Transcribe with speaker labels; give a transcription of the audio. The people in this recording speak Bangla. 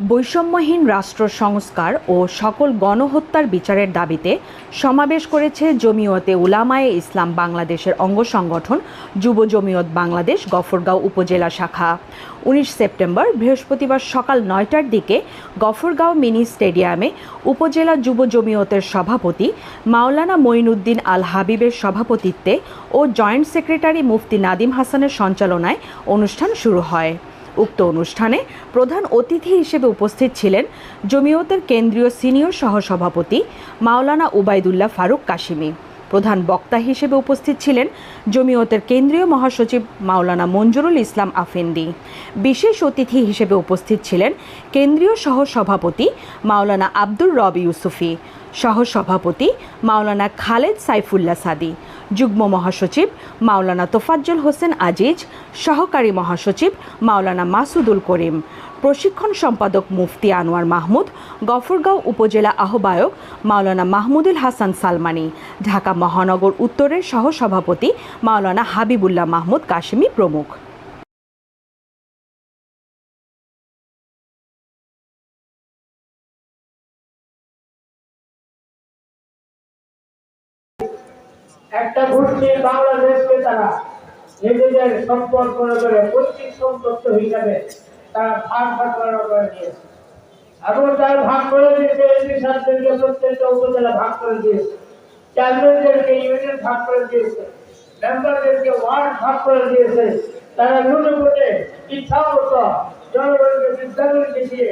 Speaker 1: বৈষম্যহীন রাষ্ট্র সংস্কার ও সকল গণহত্যার বিচারের দাবিতে সমাবেশ করেছে জমিয়তে উলামায়ে ইসলাম বাংলাদেশের অঙ্গ সংগঠন যুব জমিয়ত বাংলাদেশ গফরগাঁও উপজেলা শাখা। উনিশ সেপ্টেম্বর বৃহস্পতিবার সকাল নয়টার দিকে গফরগাঁও মিনি স্টেডিয়ামে উপজেলা যুব জমিয়তের সভাপতি মাওলানা মঈনুদ্দিন আল হাবিবের সভাপতিত্বে ও জয়েন্ট সেক্রেটারি মুফতি নাদিম হাসানের সঞ্চালনায় অনুষ্ঠান শুরু হয়। উক্ত অনুষ্ঠানে প্রধান অতিথি হিসেবে উপস্থিত ছিলেন জমিয়তের কেন্দ্রীয় সিনিয়র সহসভাপতি মাওলানা উবায়দুল্লাহ ফারুক কাশিমি। প্রধান বক্তা হিসেবে উপস্থিত ছিলেন জমিয়তের কেন্দ্রীয় মহাসচিব মাওলানা মঞ্জুরুল ইসলাম আফেন্দি। বিশেষ অতিথি হিসেবে উপস্থিত ছিলেন কেন্দ্রীয় সহসভাপতি মাওলানা আব্দুর রব ইউসুফি। সহসভাপতি মাওলানা খালেদ সাইফুল্লাহ সাদি, যুগ্ম মহাসচিব মাওলানা তোফাজ্জল হোসেন আজিজ, সহকারী মহাসচিব মাওলানা মাসুদুল করিম, প্রশিক্ষণ সম্পাদক মুফতি আনোয়ার মাহমুদ, গফরগাঁও উপজেলা আহ্বায়ক মাওলানা মাহমুদুল হাসান সালমানি, ঢাকা মহানগর উত্তরের সহসভাপতি মাওলানা হাবিবুল্লাহ মাহমুদ কাশিমি প্রমুখ।
Speaker 2: একটা গোষ্ঠী বাংলাদেশকে তারা নিজেদের সম্পদ মনে করে, পৈতৃক সম্পত্ত হিসাবে তারা ভাগ ভাগ করে দিয়েছে এবং তারা ভাগ করে দিয়েছে প্রত্যেকটা উপজেলা ভাগ করে দিয়েছে। চেয়ারম্যানদেরকে ইউনিয়ন ভাগ করে দিয়েছে, মেম্বারদেরকে ওয়ার্ড ভাগ করে দিয়েছে। তারা লুটে ফুটে ইচ্ছা মতো জনগণকে, বিদ্যালয়কে দিয়ে